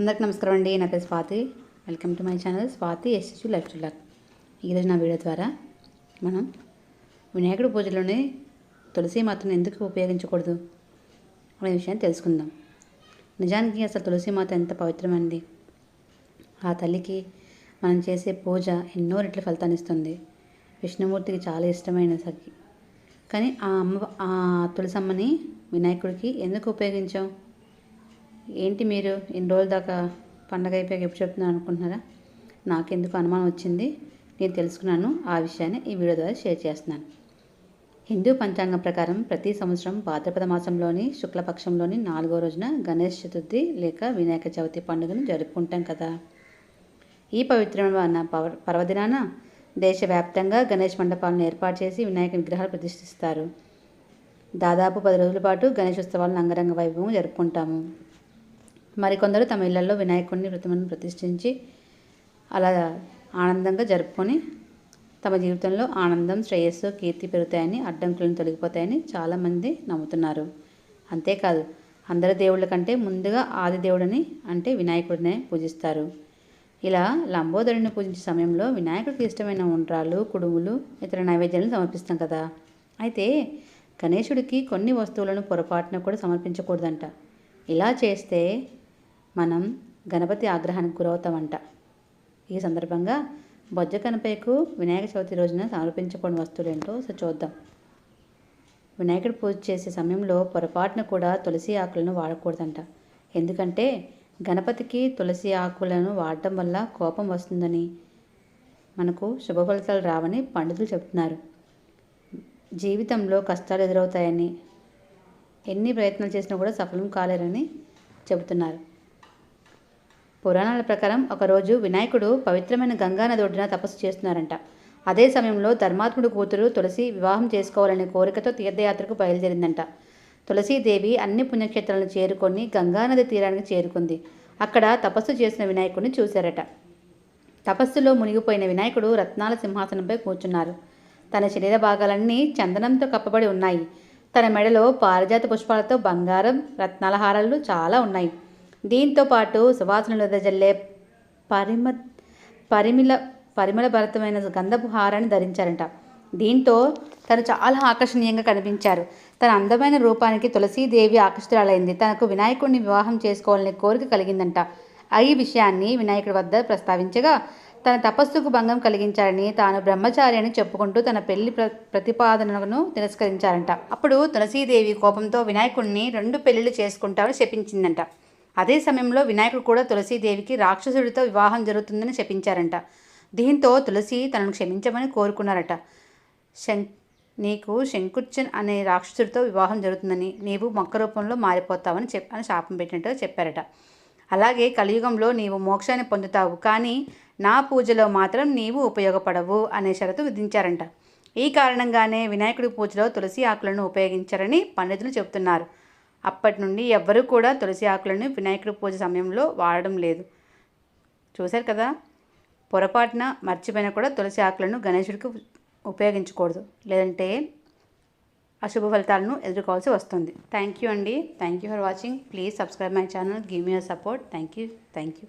అందరికి నమస్కారం అండి. నా పేరు Swathi. Welcome to my channel Swathi S S U lifestyle ఈరోజు నా వీడియో ద్వారా మనం వినాయకుడి పూజలోనే తులసి మాతను ఎందుకు ఉపయోగించకూడదు అనే విషయాన్ని తెలుసుకుందాం. నిజానికి అసలు తులసి మాత ఎంత పవిత్రమైనది. ఆ తల్లికి మనం చేసే పూజ ఎన్నో రెట్ల ఫలితాన్ని ఇస్తుంది. విష్ణుమూర్తికి చాలా ఇష్టమైన సఖి. కానీ ఆ అమ్మ ఆ తులసమ్మని వినాయకుడికి ఎందుకు ఉపయోగించాం? ఏంటి మీరు ఇన్ని రోజుల దాకా పండగ అయిపోయాక ఎప్పుడు చెప్తున్నాను అనుకుంటున్నారా? నాకెందుకు అనుమానం వచ్చింది? నేను తెలుసుకున్నాను ఆ విషయాన్ని ఈ వీడియో ద్వారా షేర్ చేస్తున్నాను. హిందూ పంచాంగం ప్రకారం ప్రతి సంవత్సరం భాద్రపద మాసంలోని శుక్లపక్షంలోని నాలుగో రోజున గణేష్ చతుర్థి లేక వినాయక చవితి పండుగను జరుపుకుంటాం కదా. ఈ పవిత్రమైన పవ పర్వదినాన దేశవ్యాప్తంగా గణేష్ మండపాలను ఏర్పాటు చేసి వినాయక విగ్రహాలు ప్రతిష్ఠిస్తారు. దాదాపు పది రోజుల పాటు గణేష్ ఉత్సవాలను అంగరంగ వైభవం జరుపుకుంటాము. మరికొందరు తమ ఇళ్ళలో వినాయకుడిని ప్రతిమను ప్రతిష్ఠించి అలా ఆనందంగా జరుపుకొని తమ జీవితంలో ఆనందం శ్రేయస్సు కీర్తి పెరుగుతాయని అడ్డంకులను తొలగిపోతాయని చాలామంది నమ్ముతున్నారు. అంతేకాదు అందరి దేవుళ్ళ కంటే ముందుగా ఆదిదేవుడిని అంటే వినాయకుడినే పూజిస్తారు. ఇలా లంబోదరుడిని పూజించే సమయంలో వినాయకుడికి ఇష్టమైన ఉండ్రాలు కుడుములు ఇతర నైవేద్యాలను సమర్పిస్తాం కదా. అయితే గణేశుడికి కొన్ని వస్తువులను పొరపాటున కూడా సమర్పించకూడదంట. ఇలా చేస్తే మనం గణపతి ఆగ్రహానికి గురవుతామంట. ఈ సందర్భంగా బొజ్జ కనపైకు వినాయక చవితి రోజున సమర్పించకూడని వస్తువులు ఏంటో చూద్దాం. వినాయకుడి పూజ చేసే సమయంలో పొరపాటున కూడా తులసి ఆకులను వాడకూడదంట. ఎందుకంటే గణపతికి తులసి ఆకులను వాడటం వల్ల కోపం వస్తుందని మనకు శుభ ఫలితాలు రావని పండితులు చెప్తున్నారు జీవితంలో కష్టాలు ఎదురవుతాయని ఎన్ని ప్రయత్నాలు చేసినా కూడా సఫలం కాలేరని చెబుతున్నారు. పురాణాల ప్రకారం ఒకరోజు వినాయకుడు పవిత్రమైన గంగానది ఒడ్డున తపస్సు చేస్తున్నారంట. అదే సమయంలో ధర్మాత్ముడు కూతురు తులసి వివాహం చేసుకోవాలనే కోరికతో తీర్థయాత్రకు బయలుదేరిందంట. తులసీదేవి అన్ని పుణ్యక్షేత్రాలను చేరుకొని గంగానది తీరానికి చేరుకుంది. అక్కడ తపస్సు చేసిన వినాయకుడిని చూశారట. తపస్సులో మునిగిపోయిన వినాయకుడు రత్నాల సింహాసనంపై కూర్చున్నారు. తన శరీర భాగాలన్నీ చందనంతో కప్పబడి ఉన్నాయి. తన మెడలో పారిజాత పుష్పాలతో బంగారం రత్నాల హారాలు చాలా ఉన్నాయి. దీంతో పాటు సువాసనలు వెదజల్లే పరిమ పరిమిళ పరిమళ భరితమైన గంధపు హారాన్ని ధరించారంట. దీంతో తను చాలా ఆకర్షణీయంగా కనిపించారు. తన అందమైన రూపానికి తులసీదేవి ఆకర్షితురాలైంది. తనకు వినాయకుడిని వివాహం చేసుకోవాలనే కోరిక కలిగిందంట. ఈ విషయాన్ని వినాయకుడి వద్ద ప్రస్తావించగా తన తపస్సుకు భంగం కలిగించారని తాను బ్రహ్మచారి అని చెప్పుకుంటూ తన పెళ్ళి ప్ర ప్రతిపాదనను తిరస్కరించారంట. అప్పుడు తులసీదేవి కోపంతో వినాయకుడిని రెండు పెళ్ళిళ్ళు చేసుకుంటామని శపించిందంట. అదే సమయంలో వినాయకుడు కూడా తులసీదేవికి రాక్షసుడితో వివాహం జరుగుతుందని శపించారంట దీంతో తులసి తనను క్షమించమని కోరుకున్నారట. శం నీకు శంకుర్చన్ అనే రాక్షసుడితో వివాహం జరుగుతుందని నీవు మొక్క రూపంలో మారిపోతావని చెప్ అని శాపం పెట్టినట్టు చెప్పారట. అలాగే కలియుగంలో నీవు మోక్షాన్ని పొందుతావు కానీ నా పూజలో మాత్రం నీవు ఉపయోగపడవు అనే షరతు విధించారంట. ఈ కారణంగానే వినాయకుడి పూజలో తులసి ఆకులను ఉపయోగించారని పండితులు చెబుతున్నారు. అప్పటి నుండి ఎవ్వరూ కూడా తులసి ఆకులను వినాయకుడి పూజ సమయంలో వాడడం లేదు. చూశారు కదా? పొరపాటున మర్చిపోయినా కూడా తులసి ఆకులను గణేశుడికి ఉపయోగించకూడదు. లేదంటే అశుభ ఫలితాలను ఎదుర్కోవాల్సి వస్తుంది. థ్యాంక్ యూ అండి. Thank you for watching. Please subscribe my channel. Give me your support. Thank you. Thank you.